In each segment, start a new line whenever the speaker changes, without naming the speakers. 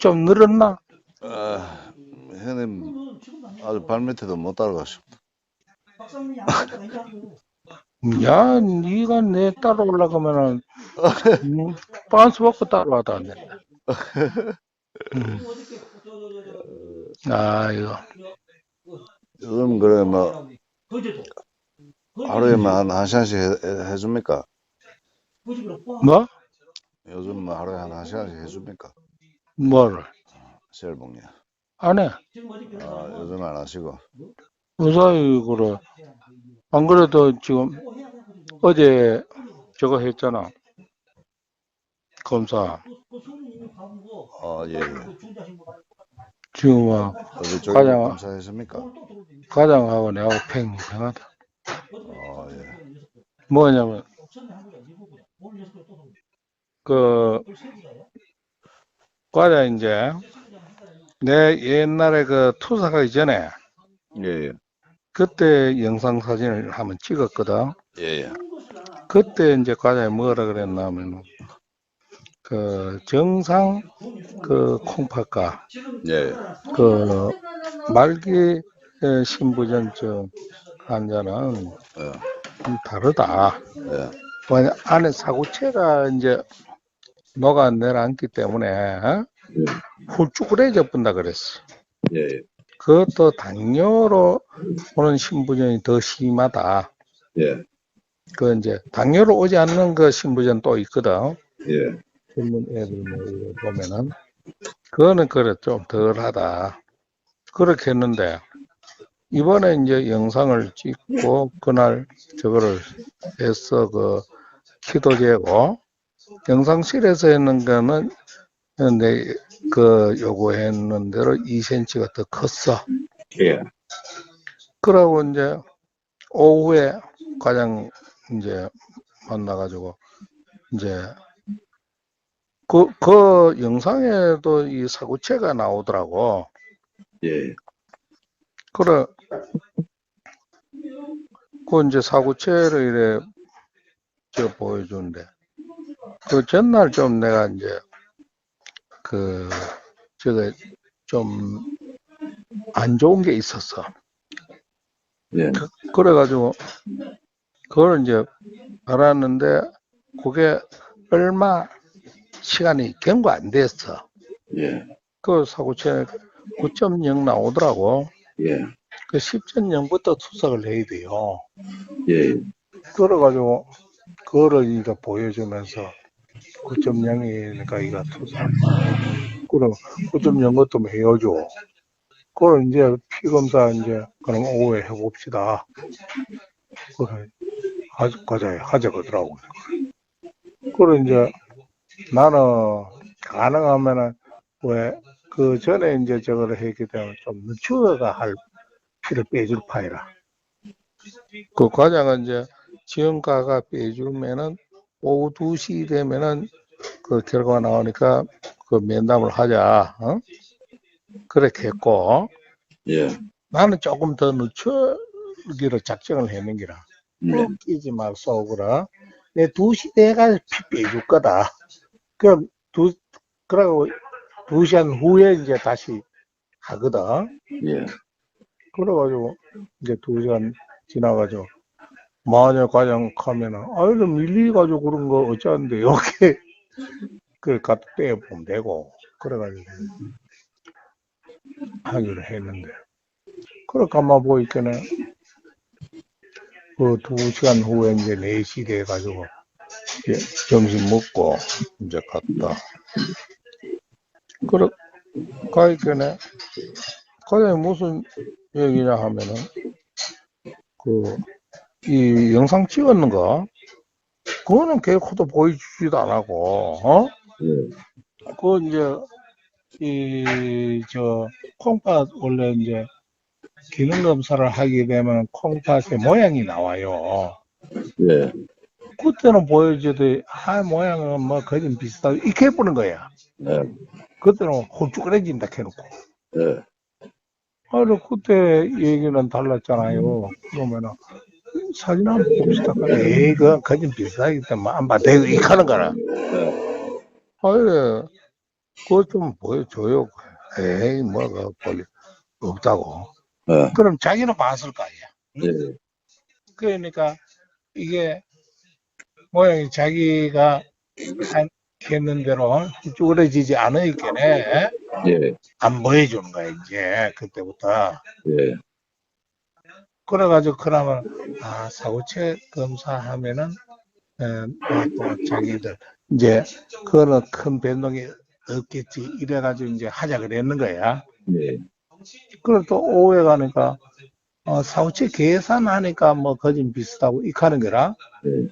좀 늘었나?
아, 형님 아주 발밑에도 못 따라가십니다.
야, 네가 내 따라오려면은 음, 빤스 먹고 따라와도 안 된다. 음. 아, 이거.
요즘 그래 뭐 하루에 뭐한 시간씩 해, 해줍니까?
뭐?
요즘 뭐 하루에 한, 한 시간씩 해줍니까?
뭐를?
시열봉님.
안 해.
아, 요즘 안 하시고.
무사히 그래. 안 그래도 지금 어제 저거 했잖아. 검사.
아, 예, 예.
지금 막
어디 쪽에
가장-
검사했습니까?
과장하고 내하고 팽팽하다.
아, 예.
뭐냐면 그 과장 이제 내 옛날에 그 투사가기 전에
예, 예.
그때 영상 사진을 한번 찍었거든.
예, 예.
그때 이제 과장이 뭐라 그랬냐면 그 정상 그 콩팥과
예,
그 말기 에, 신부전증 환자는
예.
좀 다르다.
예.
안에 사고체가 이제 녹아 내려앉기 때문에 어? 훌쭉그레져 본다 그랬어.
예, 예.
그것도 당뇨로 오는 신부전이 더 심하다.
예.
그 이제 당뇨로 오지 않는 그 신부전 또 있거든.
예.
젊은 애들 뭐 이거 보면은 그거는 그래 좀 덜하다. 그렇게 했는데 이번에 이제 영상을 찍고 그날 저거를 해서 그 키도 재고 영상실에서 했는 거는 내그 요구했는 대로 2cm가 더 컸어.
예.
그러고 이제 오후에 과장 이제 만나가지고 이제 그, 그 영상에도 이 사고체가 나오더라고.
예.
그래. 그 이제 사고체를 이래 저 보여주는데 그 전날 좀 내가 이제 그 저거 좀안 좋은 게 있었어.
예.
그 래가지고 그걸 이제 알았는데 그게 얼마 시간이 경과 안 됐어.
예.
그 사고체 9.0 나오더라고.
예.
그 10.0부터 투석을 해야 돼요.
예.
그래가지고 그거를 이거 보여주면서 9.0이니까 이거 투석. 그럼 9.0 것도 해야죠. 그걸 이제 피검사 이제 그럼 오후에 해봅시다. 그래 하자 과자에 하자 그러더라고. 그래 이제 나는 가능하면은 왜 그 전에 이제 저거를 했기 때문에 좀 늦추어가 할 피를 빼줄 파이라. 그 과장은 이제 지원가가 빼주면은 오후 2시 되면은 그 결과가 나오니까 그 면담을 하자. 어? 그렇게 했고
예.
나는 조금 더 늦추기로 작정을 했는 기라.
예.
끼지 마, 쏘구라. 내 2시 내가 피 빼줄 거다. 그럼 두, 그러고 2시 한 후에 이제 다시 하거든.
예.
그래가지고 이제 2시간 지나가지고 마녀 과장 가면은 좀 밀리가지고 그런 거 어쩌는데 이렇게. 그 갖다 떼보면 되고 그래가지고 하기로 했는데. 그래 가만 보니까는 그 2시간 후에 이제 4시 돼가지고 이제 점심 먹고 이제 갔다. 그래 가니까는 과장이 무슨 얘기냐 하면은 그 이 영상 찍었는 거 그거는 개코도 보여주지도 안 하고 어?
예.
그 이제 이 저 콩팥 원래 이제 기능 검사를 하게 되면 콩팥의 모양이 나와요.
예.
그때는 보여줘도 아 모양은 뭐 거진 비슷하고 이렇게 해보는 거야.
예.
그때는 홀쭉해진다 해놓고.
예.
아니 그때 얘기는 달랐잖아요. 그러면은 사진 한번 봅시다. 에이 그 거진 비슷하기 때문에 안 봐. 대고 이렇게 하는 거라.
예.
아니 그거 좀 보여줘요. 에이, 뭐가 볼일 없다고.
예,
그럼 자기는 봤을 거 아니야.
예,
그러니까 이게 모양이 자기가 한- 했는 대로 쭈그러지지 않으니까
예,
안 보여주는 거야, 이제. 그때부터.
예,
그래가지고 그러면 아 사고체 검사하면은 어, 또 자기들 이제 그거는 큰 변동이 없겠지 이래가지고 이제 하자 그랬는 거야.
예,
그래 또 오후에 가니까 어, 사고체 계산하니까 뭐 거진 비슷하고 이 하는 거라.
예,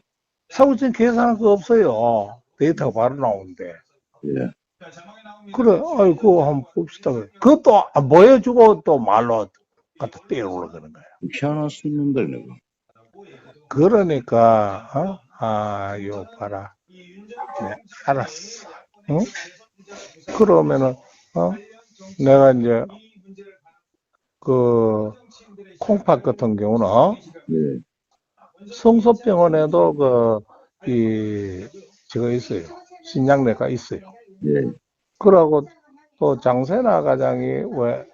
사고체 계산할 거 없어요. 데이터가 바로 나오는데.
예,
그래, 아이고 한번 봅시다. 그것도 안 보여주고 또 말로 갖다 떼우려 그러는 거야.
희한한 손님들 내가.
그러니까, 어? 아, 요 봐라. 네, 알았어. 응? 그러면은, 어? 내가 이제, 그, 콩팥 같은 경우는, 어?
예,
성소병원에도 그, 이, 저거 있어요. 신장내가 있어요.
예,
그러고 또 장세나 과장이 왜,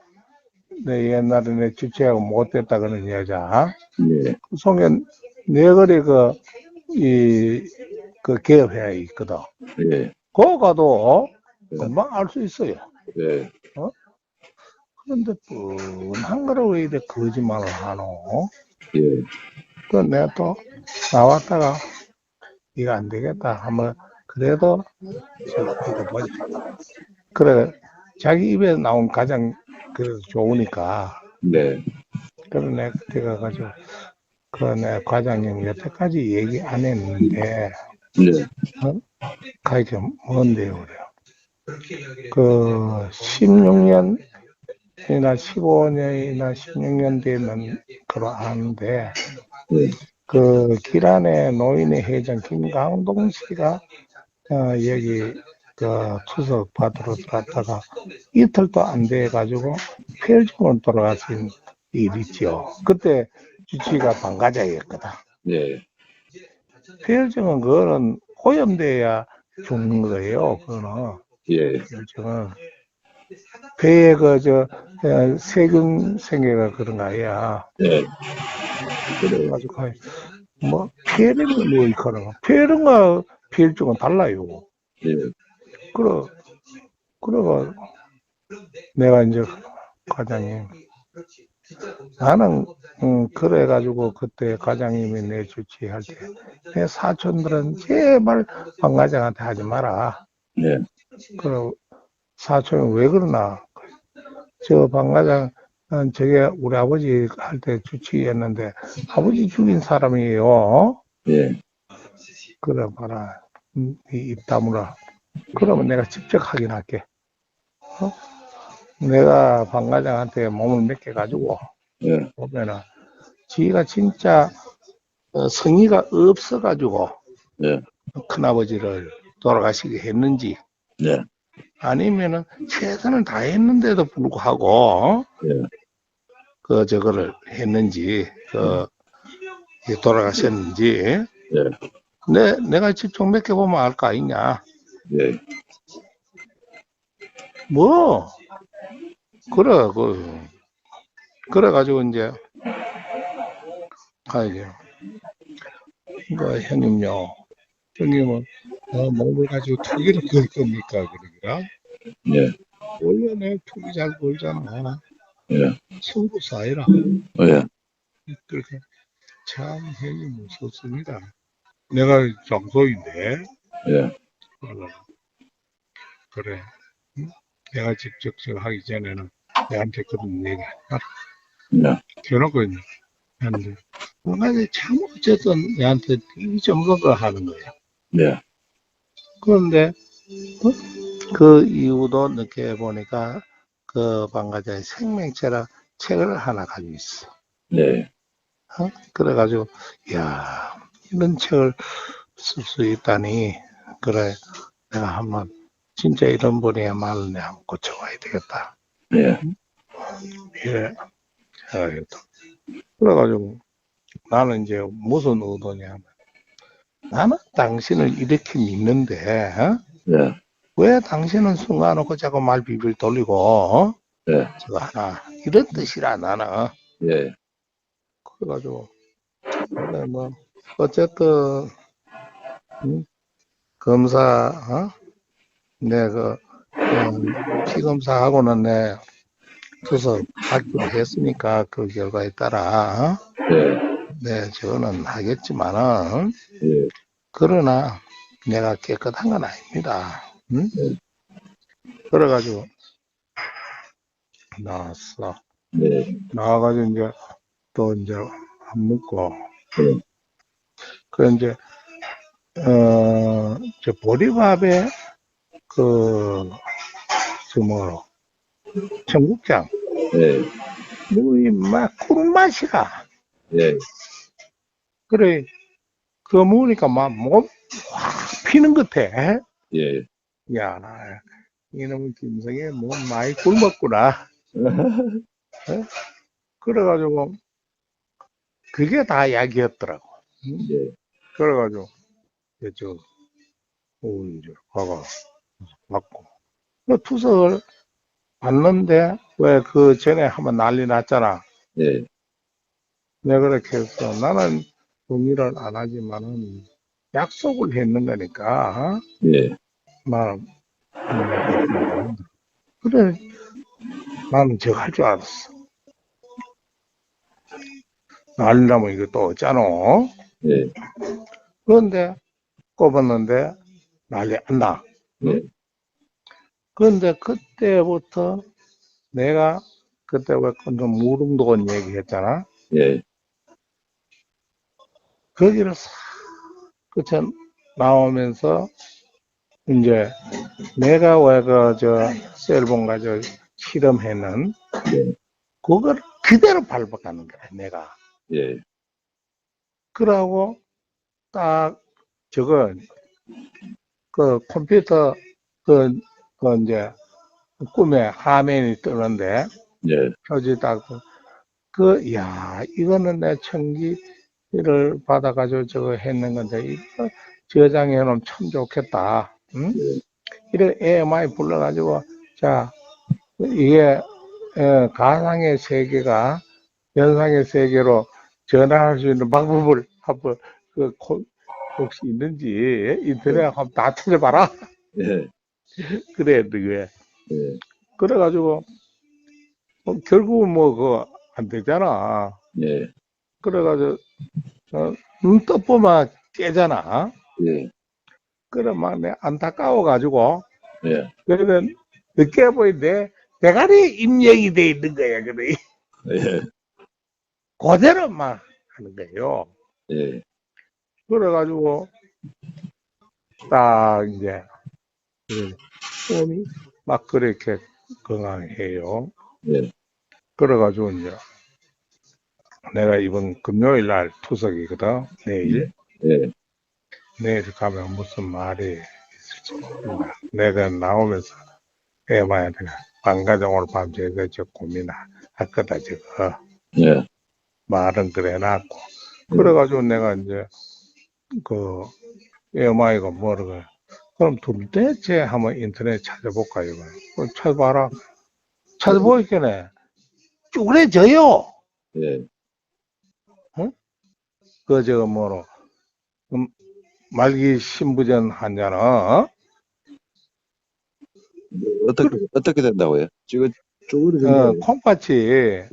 내 옛날에 내 주체하고 못됐다 그러는 여자,
예,
송현 네거리 그, 이, 그 개업회에 있거든.
예,
그거 가도 금방 알 수 있어요.
예,
그런데 뻔한 거를 왜 이래 거짓말을 하노?
예,
그 내가 또 나왔다가 이거 안 되겠다. 하면 그래도 저 이거 보자. 그래 자기 입에 나온 가장 그 좋으니까.
네,
그래 내가 그때 가가지고 그내 과장님 여태까지 얘기 안 했는데.
네,
가이게 뭔데요 그래요. 그 16년이나 15년이나 16년 되는 그로 아는데
네,
그 기란의 노인의 회장 김강동 씨가 어, 여기 그 추석 받으러 들어갔다가 이틀도 안 돼 가지고 폐혈증으로 돌아가신 일이 있죠. 그때 주치가 방가자였거든.
네,
폐혈증은 그거는 오염돼야 죽는 거예요. 그거는
예,
폐혈증은 배에 그저 세균 생겨가 그런 거 아니야.
예,
그래가지고 뭐 폐렴이 뭐 이거는 폐렴과 폐혈증은 달라요.
예,
그래 그래가 내가 이제 과장님 나는 음, 그래가지고 그때 과장님이 내 주치할 때 내 사촌들은 제발 방과장한테 하지 마라.
네,
그래 사촌이 왜 그러나 저 방과장 은 저게 우리 아버지 할 때 주치했는데 아버지 죽인 사람이에요.
예,
그래 봐라. 음, 이입 다물어. 그러면 내가 직접 확인할게. 어? 내가 방과장한테 몸을 맡겨 가지고
예,
보면은 지가 진짜 어, 성의가 없어 가지고
예,
큰아버지를 돌아가시게 했는지
네,
아니면은 최선을 다했는데도 불구하고
예,
그 저거를 했는지 그 돌아가셨는지
예,
내 내가 직접 맡겨 보면 알 거 아니냐.
예,
뭐 그래 그 그래 가지고 이제 가야죠. 뭐 형님요. 형님은 어, 몸을 가지고 투기를 걸 겁니까 그러더라.
예,
원래 내 투기 잘 걸잖아.
예,
승부 사이라.
예,
그렇게 참 형님 무섭습니다. 내가 장소인데
예,
그래. 그래. 응? 내가 직접 저 하기 전에는 내한테 그런 얘기 안
네,
해놓고 하는데 그간에 참 어쨌든 내한테 이 정도가 하는 거야.
네,
그런데 어? 그 이후도 늦게 보니까 그 방가자의 생명체라 책을 하나 가지고 있어.
네,
어? 그래가지고 야 이런 책을 쓸 수 있다니 그래 내가 한번 진짜 이런 분이야말로 내가 한번 고쳐봐야 되겠다.
예,
예. 해야겠다. 그래가지고 나는 이제 무슨 의도냐면 나는 당신을 이렇게 믿는데 어?
예,
왜 당신은 순간놓고 자꾸 말 비빌 돌리고, 어?
예,
저거 하나. 이런 뜻이라, 나는.
예,
그래가지고, 근데 뭐, 어쨌든, 음, 검사, 어? 내 그, 음, 피검사하고는 내 투서 받기로 했으니까 그 결과에 따라, 어?
예,
네, 저는 하겠지만은,
예,
그러나 내가 깨끗한 건 아닙니다. 응? 그래가지고, 나왔어.
네,
나와가지고 이제 또 이제 밥 먹고,
네.
그 이제, 어, 저 보리밥에 그, 저 뭐로, 청국장,
예,
뭐이 막 꿀 맛이가.
예,
그래, 그거 먹으니까 막 몸 확 피는 것 같아.
예.
야, 나 이놈 김성애 몸 많이 굶었구나. 그래가지고, 그게 다 약이었더라고.
예,
그래가지고, 저, 어, 이제 가가 맞고. 그 투석을 봤는데, 왜 그 전에 한번 난리 났잖아.
예,
내가 그렇게 해서 나는 동의를 안 하지만은 약속을 했는 거니까, 어?
예,
나는, 음, 그래, 나는 저거 할 줄 알았어. 난리 나면 이거 또 어쩌노?
예,
그런데 꼽았는데 난리 안 나.
예,
그런데 그때부터 내가 그때 왜 그런 무릉도원 얘기했잖아.
예,
거기를 싹 그쳐 나오면서 이제 내가 왜 그 저 셀본 가지고 실험했는
예.
그걸 그대로 밟아가는 거야 내가.
예,
그러고 딱 저거 그 컴퓨터 그, 그 이제 꿈에 화면이 뜨는데
예,
표지 딱 그, 야, 이거는 내 청기를 받아가지고 저거 했는 건데, 이거 저장해 놓으면 참 좋겠다. 응? 이래 AMI 불러가지고, 자, 이게, 어, 가상의 세계가 연상의 세계로 전환할 수 있는 방법을 한번, 그, 코- 혹시 있는지 인터넷 한번 다 찾아봐라.
예,
그래, 그게.
예,
그래가지고, 어, 결국은 뭐, 그거 안 되잖아.
예,
그래가지고, 어, 눈 떠보면 깨잖아.
예,
그래, 막, 내 안타까워가지고,
예,
그러면, 늦게 보이는데, 대가리 입력이 돼 있는 거야, 그래.
예,
그대로만 하는 거예요.
예,
그래가지고, 딱, 이제, 그 몸이 막 그렇게 건강해요.
예,
그래가지고, 이제, 내가 이번 금요일 날 투석이거든, 내일.
예,
내일 가면 무슨 말이 있을지 모른다. 내가 나오면서 애마한테 방가정 오늘 밤새 그저 고민할 거다, 저거.
예,
말은 그래 놨고. 그래가지고 내가 이제 그 애마이가 뭐라고 그럼 둘째째 한번 인터넷 찾아볼까, 이거. 그럼 찾아봐라. 찾아보니까네. 쭈그레져요.
예,
그, 저, 뭐로. 음, 말기 신부전 환자는, 어?
어떻게, 어떻게 된다고요? 지금 쪼그려
어,
진
콩팥이
예,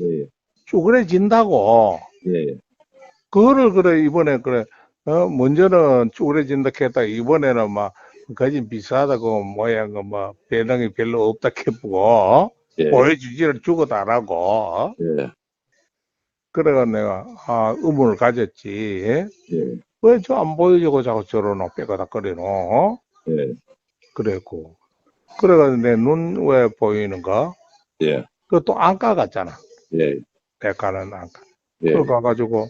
쭈그레진다고.
예,
그거를 그래 이번에 그래 어 먼저는 쭈그레진다 했다 이번에는 막 거진 비싸다고 모양 뭐 배낭이 별로 없다 해보고
예,
보여주지를 죽어도 안 하고.
예,
그래가 내가 아 의문을 가졌지.
예,
왜저 안 보여주고 자꾸 저러노 빼가다 거리노?
예,
그랬고. 그래가지고 내눈 왜 보이는가?
예,
그것도 안과 같잖아.
예,
백가는 안과
예,
그걸 가가지고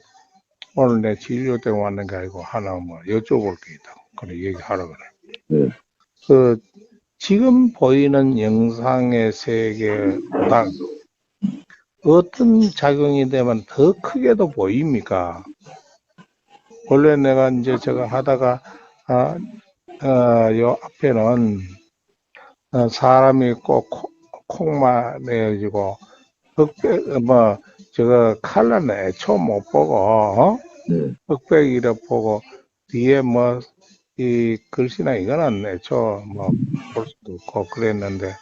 오늘 내 진료 때문에 왔는 게 아니고 하나 뭐 여쭤볼 게 있다고 그래 얘기하라 그래.
네.
그 지금 보이는 영상의 세계보다 어떤 작용이 되면 더 크게도 보입니까? 원래 내가 이제 제가 하다가 아, 어, 요 앞에는 어, 사람이 꼭 콩- 콩만 내어지고 흑백 뭐 저거 칼라는 애초 못 보고 어?
네.
흑백 이래 보고 뒤에 뭐 이 글씨나 이거는 애초 뭐 볼 수도 없고 그랬는데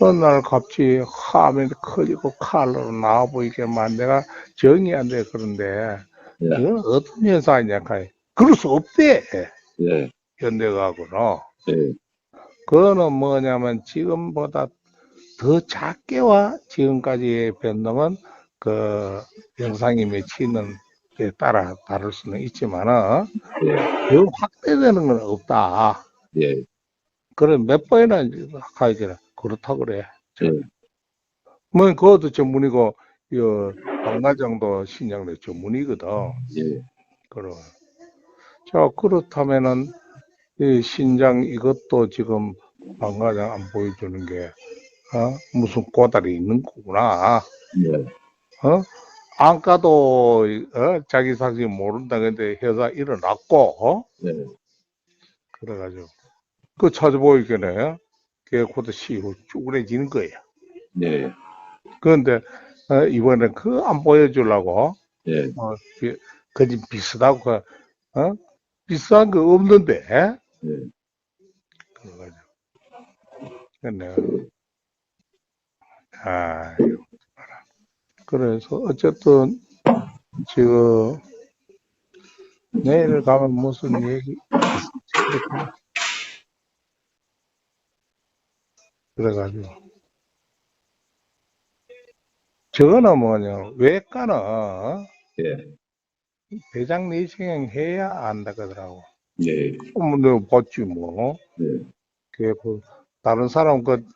어느 날 갑자기 화면이 커지고 칼로 나와 보이게만 내가 정이 안 돼 그런데
예.
이건 어떤 현상이냐 카이 그럴 수 없대
예.
현대과학으로
예.
그거는 뭐냐면 지금보다 더 작게 와 지금까지의 변동은 그 영상이 미치는 에 따라 다를 수는 있지만은
예.
더 확대되는 건 없다.
예.
그래 몇 번이나 가야 되나 그렇다 그래.
예.
뭐 그것도 전문이고 이 방가정도 신장내 전문이거든.
예.
그럼 자 그렇다면은 이 신장 이것도 지금 방가장 안 보여주는 게 어? 무슨 꼬다리 있는 거구나.
예.
어? 안가도 어? 자기 상식 모른다 근데 회사 일어났고 어?
예.
그래가지고 그 찾아보이겠네. 걔 코드 시후 쭈그레지는 거야.
예.
그런데 어, 이번에 그 안 보여주려고
예.
어, 비- 그지 비슷하고 그, 어? 비슷한 거 없는데
예.
그래가지고 근데 아 그래서 어쨌든 지금 내일 가면 무슨 얘기 그래가지고 저거는 뭐냐 외과는
예.
대장 내시경 해야 안다 그러더라고
예.
뭐 봤지 뭐
예.
그, 그 다른 사람 그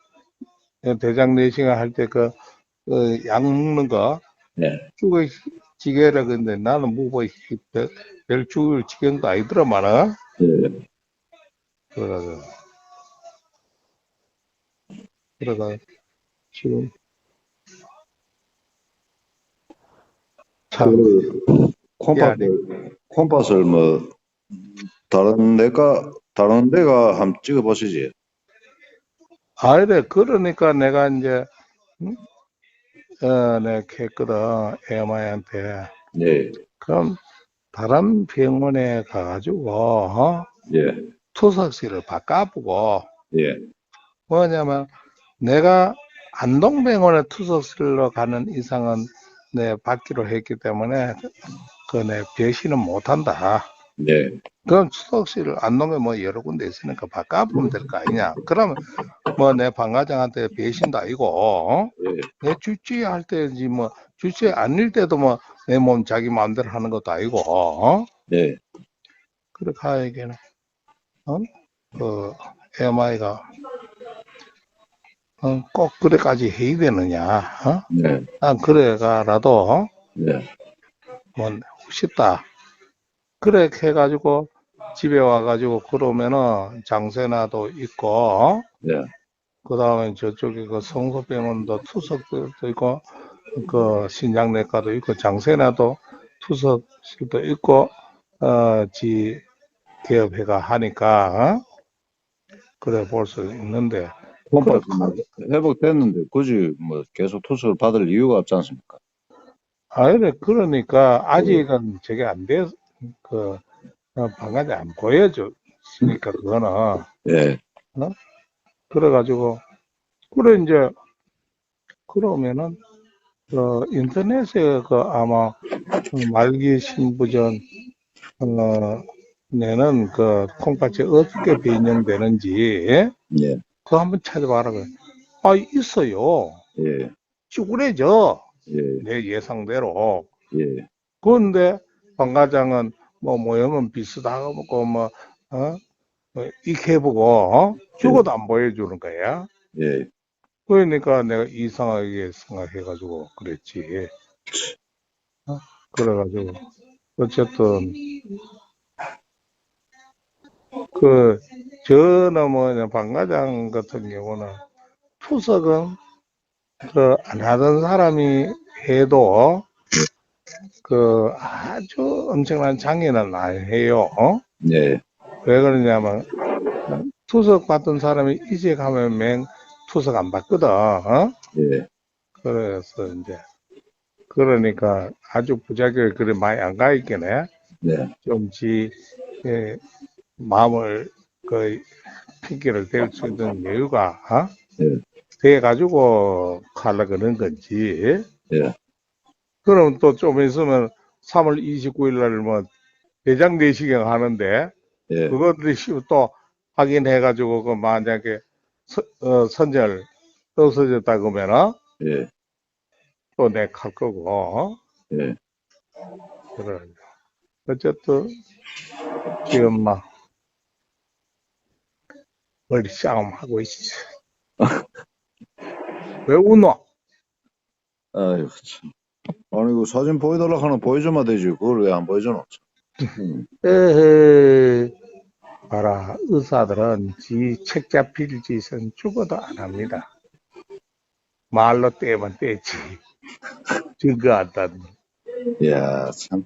대장 내시경 할 때그 약 먹는 거
예.
죽을 지게라 근데 나는 뭐별 별 죽을 지경도 아니더라마는
예.
그래가지고 그래가 지금 참
그 콤팟을 콤팟을 뭐 다른 데가 다른 데가 한번 찍어 보시지.
아이래 그러니까 내가 이제 응? 어, 내가 했거든 애마이한테
예.
그럼 다른 병원에 가가지고 어?
예.
투석실을 바꿔보고
예.
뭐냐면 내가 안동병원에 투석실로 가는 이상은 내 받기로 했기 때문에 그내 배신은 못한다.
예.
그럼 투석실 안동에 뭐 여러 군데 있으니까 바꿔보면 될 거 아니냐. 그러면 뭐 내 방과장한테 배신도 아니고 어?
예.
내 주치할 때지 뭐 주치 아닐 때도 뭐 내 몸 자기 마음대로 하는 것도 아니고 어?
예.
그렇게 하에게는 어? 그 MI가 어, 꼭 그래까지 해야 되느냐 어?
예.
난 그래가라도 어?
예.
뭐 싶다 그래 해가지고 집에 와가지고 그러면은 장세나도 있고 어?
예.
그 다음에 저쪽에 그 성소병원도 투석도 있고, 그 신장내과도 있고, 장세나도 투석실도 있고, 어, 지 개업회가 하니까, 어? 그래 볼 수 있는데,
뭐 회복됐는데 굳이 뭐 계속 투수를 받을 이유가 없지 않습니까?
아이래, 그러니까, 아직은 저게 안 돼, 그, 어, 방안이 안 보여줬으니까, 그거는.
예.
그래가지고, 그래, 이제, 그러면은, 그, 인터넷에 그 아마, 그 말기 신부전, 어, 내는 그 콩팥이 어떻게 변형되는지,
예.
그거 한번 찾아봐라. 그래. 아, 있어요.
예.
쭈그레져.
예.
내 예상대로.
예.
그런데, 방과장은 뭐 모형은 비슷하고, 뭐, 어? 뭐 이렇게 해보고, 어? 죽어도 안 보여주는 거야.
예.
그러니까 내가 이상하게 생각해가지고 그랬지. 어? 그래가지고 어쨌든 그 저는 뭐냐 방과장 같은 경우는 투석은 그 안 하던 사람이 해도 그 아주 엄청난 장애는 아니에요. 어?
예.
왜 그러냐면 투석 받던 사람이 이제 가면 맹 투석 안 받거든. 어?
예,
그래서 이제 그러니까 아주 부작용이 그래 많이 안 가 있겠네.
네,
좀지 예, 마음을 그 핑계를 댈 수 있는 여유가 어?
예.
돼 가지고 가려 그런 건지.
예.
그럼 또 좀 있으면 3월 29일 날 뭐 대장 내시경 하는데
예,
그것들이 또 확인해 가지고 그 만약에 서- 어, 선절 떨어졌다 그러면은
예,
또 내갈 거고 어?
예.
그래. 어쨌든 지금 막 머리 싸움 하고 있어. 왜 웃노?
아이고, 참. 아니, 그 사진 보여달라 하는 보여주면 되지. 그걸 왜 안 보여주노?
에헤, 봐라 의사들은 지 책 잡힐 짓은 죽어도 안 합니다. 말로 떼면 떼지. 증거 안 딴.
이야, 참.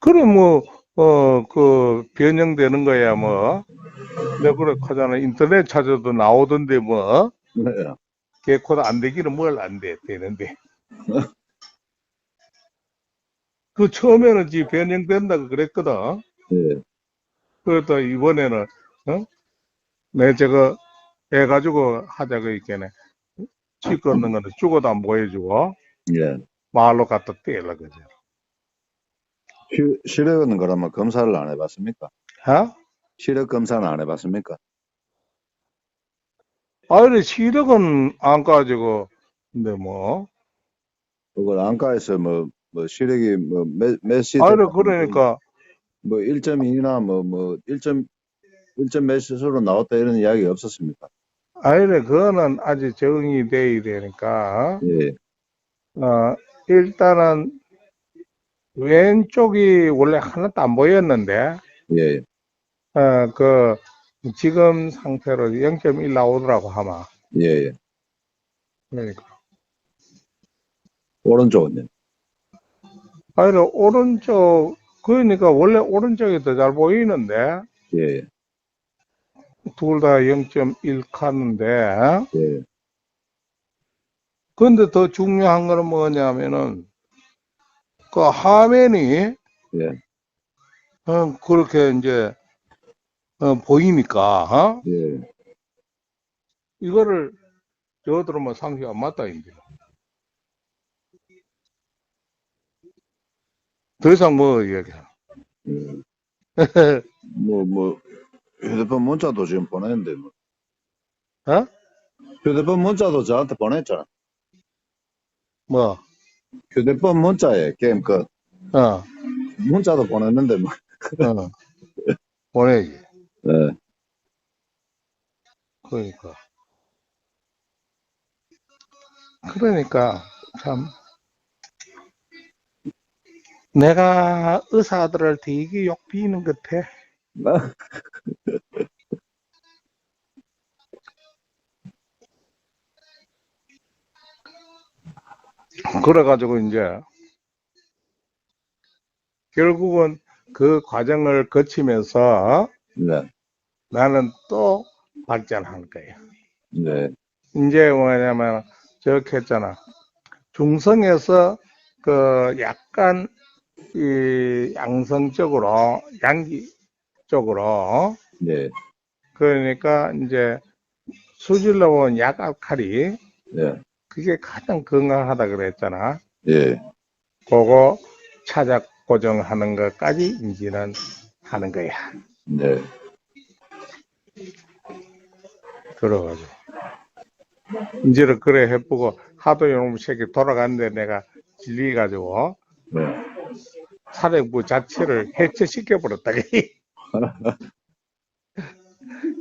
그래 뭐, 어, 그, 변형되는 거야, 뭐. 내가 그래 하잖아. 인터넷 찾아도 나오던데, 뭐.
네,
개코도 안 되기는 뭘 안 돼, 되는데. 그 처음에는 지 변형된다고 그랬거든.
예,
그래도 이번에는, 어? 내 저거 해가지고 하자고 있겠네. 치 걷는 거는 죽어도 안 보여주고,
예.
말로 갖다 떼려, 그죠.
시- 시력은 그러면 검사를 안 해봤습니까?
어?
시력 검사는 안 해봤습니까?
아니, 시력은 안 가지고, 근데 뭐,
그걸 안과에서 뭐, 뭐 시력이 뭐, 몇, 몇 시?
아니, 그러니까,
뭐 1.2나 뭐, 뭐, 1점, 1점 몇 시로 나왔다 이런 이야기 없었습니까?
아니, 그거는 아직 적응이 돼야 되니까,
예,
어, 일단은, 왼쪽이 원래 하나도 안 보였는데,
예,
어, 그, 지금 상태로 0.1 나오더라고, 하마.
예, 예.
그러니까.
오른쪽은요?
아니, 오른쪽, 그러니까 원래 오른쪽이 더 잘 보이는데,
예, 예,
둘다 0.1 카는데,
예,
근데 더 중요한 거는 뭐냐면은, 그 화면이,
예,
어, 그렇게 이제, 어, 보이니까, 어?
예.
이거를, 저들은 뭐 상식 안 맞다, 이제. 더 이상 뭐, 얘기해.
음. 뭐, 뭐, 휴대폰 문자도 지금 보냈는데, 뭐.
어?
휴대폰 문자도 저한테 보냈잖아.
뭐,
휴대폰 문자에 게임 끝.
어,
문자도 보냈는데, 뭐.
어. 보내지.
예,
그러니까. 그러니까, 참. 내가 의사들을 되게 욕 비는 것 같아. 그래가지고 이제 결국은 그 과정을 거치면서
네,
나는 또 발전한 거야.
네,
이제 뭐냐면 저렇게 했잖아. 중성에서 그 약간 이 양성적으로 양기 쪽으로
네,
그러니까 이제 수질로 본 약알칼이
네,
그게 가장 건강하다 그랬잖아.
예,
그거 찾아 고정하는 것까지 인지는 하는 거야.
네,
들어가지고. 인지를 그래 해보고 하도 요놈 새끼 돌아갔는데 내가 질리가지고
네.
사령부 자체를 해체시켜버렸다.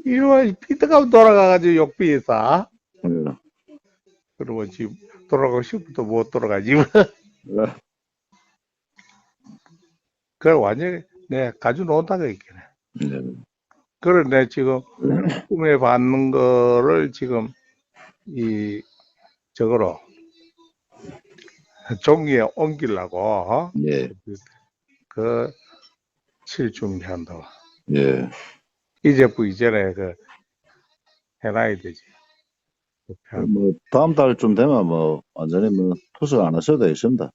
이놈의 피드가 돌아가가지고 욕비에서
네.
그러면 지금 돌아가고 싶어도 못 돌아가지. 그걸 완전히 내 가져놓는다고 했겠네.
네.
그걸 내 지금 꿈에 받는 거를 지금 이 저거로 종이에 옮기려고 어?
예,
그, 칠 준비한다고.
예.
이제부 이전에 그, 해놔야 되지.
뭐 다음 달쯤 되면 뭐 완전히 뭐 투수 안 하셔도 되겠습니다.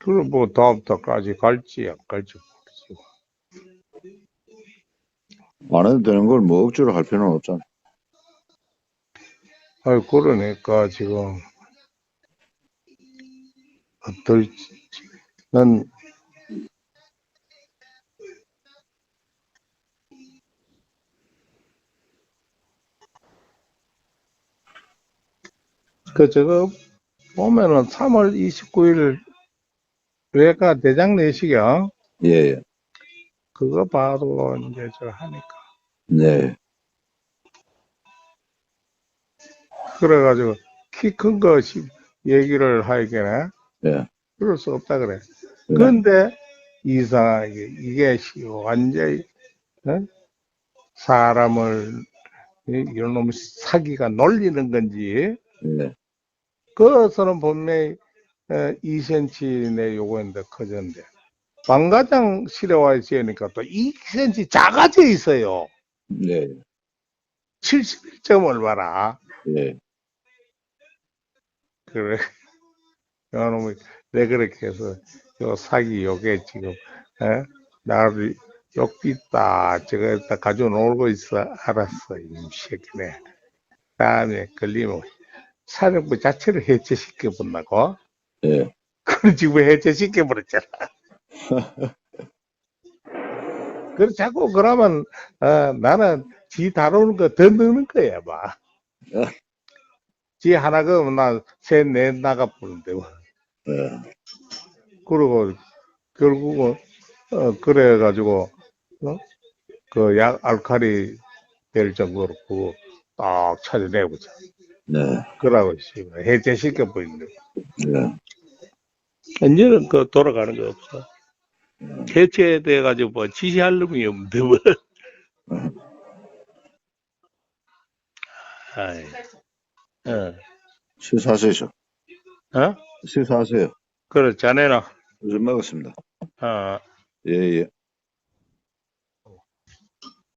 그럼 뭐, 다음 달까지 갈지, 안 갈지 모르지.
안 해도 되는 걸 뭐 억지로 할 필요는 없잖아.
아이, 그러니까 지금, 어떨지, 난, 그, 저거, 보면은 3월 29일 외가 대장 내시경,
예, 예.
그거 봐도 이제 저 하니까.
네.
그래가지고, 키 큰 거 얘기를 하겠네.
예.
그럴 수 없다 그래.
네.
그런데 이상하게 이게 시- 완전히 어? 사람을 이- 이런 놈 사기가 놀리는 건지
예.
그것은 분명히 2cm 내 요거인데 커졌는데 방가장 실에 있으니까 또 2cm 작아져 있어요.
예.
71점을 봐라.
예.
그래. 요놈이 왜 그렇게 해서 요 사기 요게 지금 에? 나를 욕빚다 저거 다 가지고 놀고 있어 알았어 이 새끼네 다음에 걸리면 사령부 자체를 해체시켜 본다고
예.
그걸 지금 해체시켜 버렸잖아 그래 자꾸 그러면 어, 나는 지 다루는 거 더 넣는 거야 봐.
어.
지 하나 그러면 나셋넷 나가 보는데 뭐.
예.
그리고 결국은 어, 그래 가지고 어? 그약 알칼리 될 정도로 그거 딱 찾아내보자.
네.
그러고 씨발 해체시켜 버리는
예.
이제는 그 돌아가는 거 없어. 해체돼 가지고 뭐 지시할 놈이 없는데 뭐. 아이. 어.
식사하시죠.
어?
식사하세요.
그래 자네나
좀 먹었습니다.
어.
예, 예.